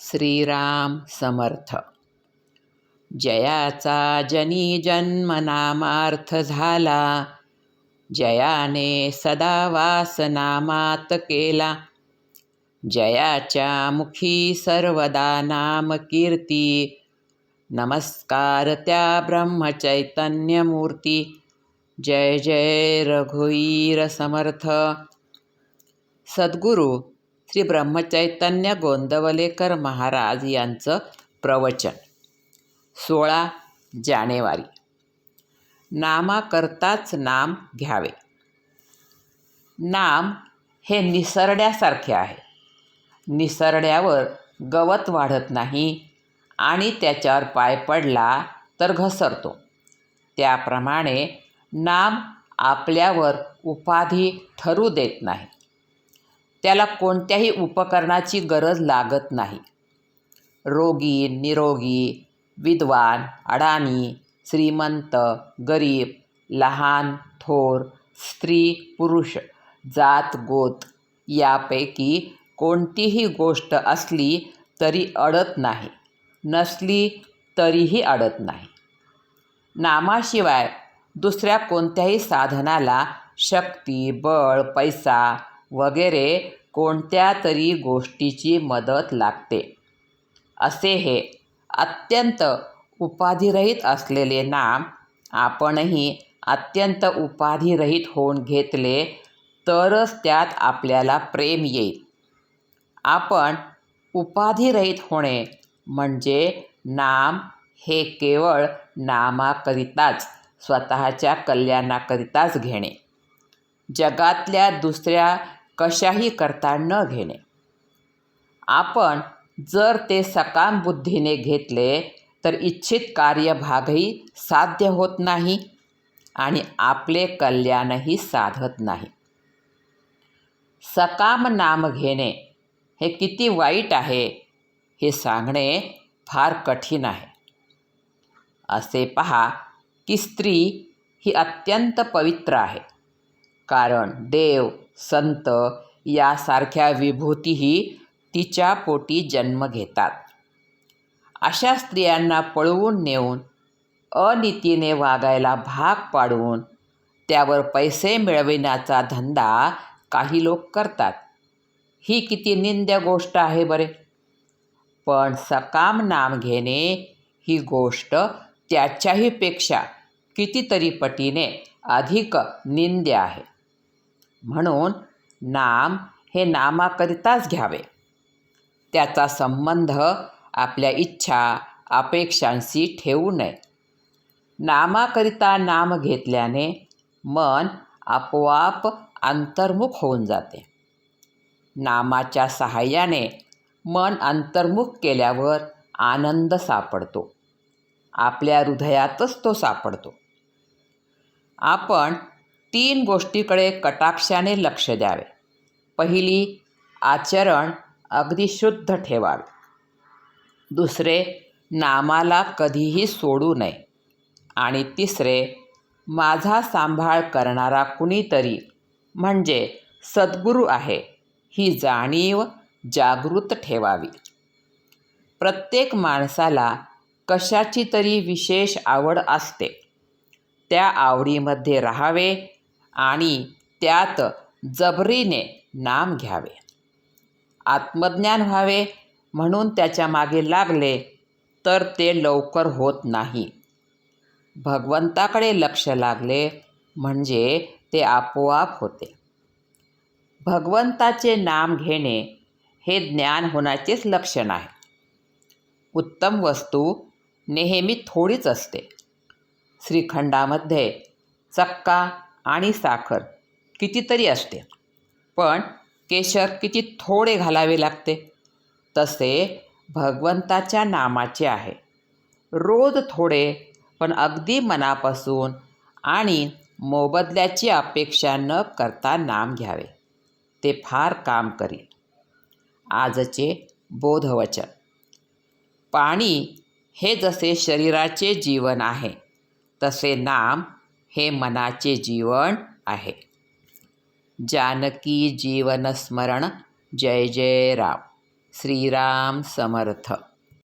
श्रीराम समर्थ। जयाचा जनी जन्म नामार्थ झाला। जयाने सदा वास नामात केला। जयाच्या मुखी सर्वदा नाम कीर्ती। नमस्कार त्या ब्रह्मचैतन्यमूर्ती। जय जय रघुवीर समर्थ। सद्गुरू श्री ब्रह्मचैतन्य गोंदवलेकर महाराज यांचं प्रवचन. सोळा जानेवारी. नामाकरताच नाम घ्यावे. नाम हे निसरड्यासारखे आहे. निसरड्यावर गवत वाढत नाही आणि त्याच्यावर पाय पडला तर घसरतो. त्याप्रमाणे नाम आपल्यावर उपाधी ठरू देत नाही. त्याला कोणत्याही उपकरणाची गरज लागत नाही. रोगी निरोगी विद्वान अडाणी श्रीमंत गरीब लहान थोर स्त्री पुरुष जात गोत यापैकी कोणतीही गोष्ट असली तरी अडत नाही. नसली तरीही अडत नाही. नामाशिवाय दुसऱ्या कोणत्याही साधनाला शक्ती बळ पैसा वगैरे कोणत्या तरी गोष्टीची मदत लागते. असे हे अत्यंत उपाधिरहित असलेले नाम आपणही अत्यंत उपाधिरहित होऊन घेतले तरच त्यात आपल्याला प्रेम येईल. आपण उपाधिरहित होणे म्हणजे नाम हे केवळ नामाकरिताच स्वतःच्या कल्याणाकरिताच घेणे. जगातल्या दुसऱ्या कशाही करता न घेणे. आपण जर ते सकाम बुद्धीने घेतले तर इच्छित कार्यभागही साध्य होत नाही आणि आपले कल्याणही साधत नाही. सकाम नाम घेणे हे किती वाईट आहे हे सांगणे फार कठीण आहे. असे पहा की स्त्री ही अत्यंत पवित्र आहे कारण देव संत यासारख्या विभूतीही तिच्या पोटी जन्म घेतात. अशा स्त्रियांना पळवून नेऊन अनितीने वागायला भाग पाडून त्यावर पैसे मिळविण्याचा धंदा काही लोक करतात. ही किती निंद्य गोष्ट आहे बरे. पण सकाम नाम घेणे ही गोष्ट त्याच्याही पेक्षा कितीतरी पटीने अधिक निंद्य आहे. म्हणून नाम हे नामाकरिताच घ्यावे. त्याचा संबंध आपल्या इच्छा अपेक्षांशी ठेवू नये. नामाकरिता नाम घेतल्याने मन आपोआप अंतर्मुख होऊन जाते. नामाच्या सहाय्याने मन अंतर्मुख केल्यावर आनंद सापडतो. आपल्या हृदयातच तो सापडतो. आपण तीन गोष्टीकडे कटाक्षाने लक्ष द्यावे. पहिली आचरण अगदी शुद्ध ठेवावे. दुसरे नामाला कधीही सोडू नये. आणि तिसरे माझा सांभाळ करणारा कुणीतरी म्हणजे सद्गुरू आहे ही जाणीव जागृत ठेवावी. प्रत्येक माणसाला कशाची तरी विशेष आवड असते. त्या आवडीमध्ये राहावे आणि त्यात जबरीने नाम घ्यावे. आत्मज्ञान व्हावे म्हणून त्याच्यामागे लागले तर ते लवकर होत नाही. भगवंताकडे लक्ष लागले म्हणजे ते आपोआप होते. भगवंताचे नाम घेणे हे ज्ञान होण्याचेच लक्षण आहे. उत्तम वस्तू नेहमी थोडीच असते. श्रीखंडामध्ये चक्का आणि साखर कितीतरी असते. पण केशर किती थोडे घालावे लागते. तसे भगवंताच्या नामाचे आहे. रोज थोडे पण अगदी मनापासून आणि मोबदल्याची अपेक्षा न करता नाम घ्यावे. ते फार काम करील. आजचे बोधवचन. पाणी हे जसे शरीराचे जीवन आहे तसे नाम हे मनाचे जीवन आहे. जानकी जीवनस्मरण. जय जय राम. श्रीराम समर्थ.